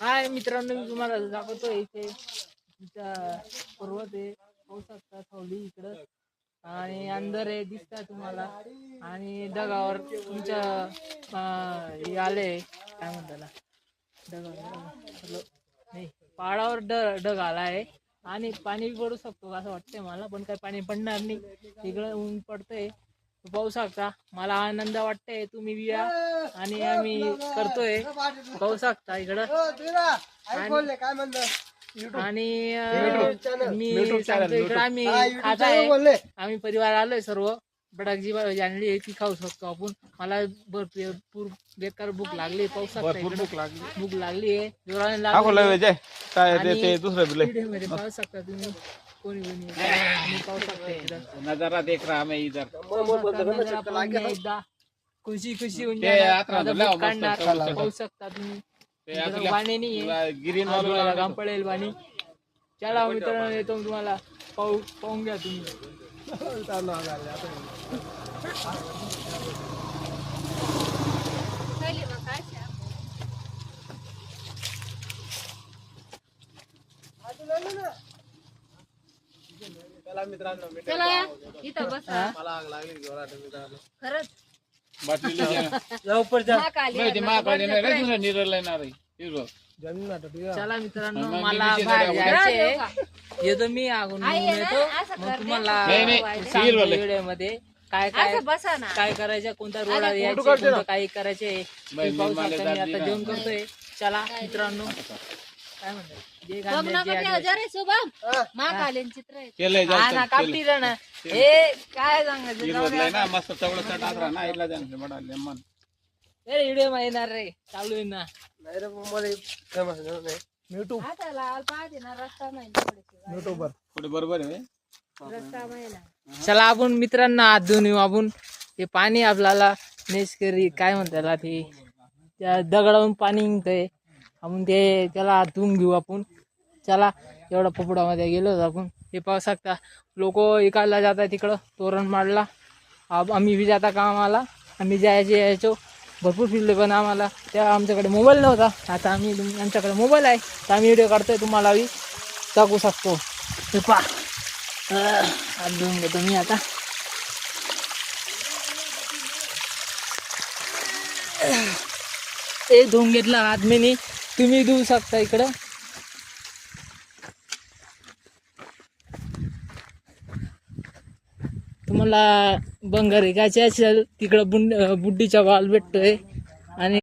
हाय मित्रांनो मी तुम्हाला दाखवतो इथे. पर्वत आहे. पाहू शकता सावली इकडं. आणि अंदर आहे दिसतात तुम्हाला. आणि ढगावर तुमच्या हे आले काय म्हणताला ढगावर हॅलो. नाही पहाडावर ढ ढग आला आहे आणि पाणी बी पडू शकतो असं वाटतंय मला पण काही पाणी पडणार नाही. इकडं ऊन पडतंय. पाहू शकता मला आनंद वाटतंय तुम्ही बी या आणि आम्ही करतोय. पाहू शकता इकडं. काय म्हणलं? आणि मी सांगतो इकडं आम्ही खात आहे. आम्ही परिवार आलोय सर्व. बटाकची भाजी आणली आहे ती खाऊ शकतो. आपण मला भरपूर बेकार भूक लागली पाहू शकता इकडं भूक लागली. आहे. जोराने लागली. काय ते दुसरं बिल व्हिडिओमध्ये पाहू शकता तुम्ही. कोणी कोणी पाहू शकता नजारा देख रहा मैं इधर. एकदा खुशी खुशी काढणार. पाहू शकता तुम्ही. गिरीन आजूबाजूला घाम पडेल पाणी चला मित्रांनो येतो तुम्हाला. पाहू पाहून घ्या तुम्ही. चला इथं बसा. खरंच. बाटलीला महाकाली नाही ते महाकाली नाही रे, दुसरं निरल येणार आहे. चला मित्रांनो मला बाहेर येतो मी आगून येतो मग. तुम्हाला काय काय असं बसा ना. काय करायचं कोणता रोड अरे, यायचे काही करायचे पाहू शकता मी आता. जेवण करतोय. चला मित्रांनो. काय म्हणतात काय सांगायचं? ए व्हिडिओ येणार रे चालू आहे ना नाही रे मला फेमस नाही युट्यूब आता लाल पाहते ना रस्ता नाही थोडीशी. युट्यूबर पुढे बरोबर आहे रस्ता चला आपण मित्रांना हात धुवून येऊ आपण ते पाणी आपल्याला नेसकरी काय म्हणतात त्याला ते त्या दगडावरून पाणी निघतंय आपण ते त्याला हात धुवून घेऊ आपण चला एवढा पोपडामध्ये गेलो होतो आपण हे पाहू शकता लोक इकडला जातात तिकडं तोरण माडला आम- आम्ही बी जाता कामाला आम्ही जायचे यायचो भरपूर फिरले पण आम्हाला तेव्हा आमच्याकडे मोबाईल नव्हता. आता आम्ही तुम- आमच्याकडे मोबाईल आहे. तर आम्ही व्हिडिओ काढतोय तुम्हाला बी टाकू शकतो. हे पहा. अं, धुवून घेतो मी आता. ते धुवून घेतला हात मी तुम्ही धुवू शकता इकडं. तुम्हाला बंगारी गायची असेल तिकडं बुंड बुड्डीचा वाल भेटतोय. आणि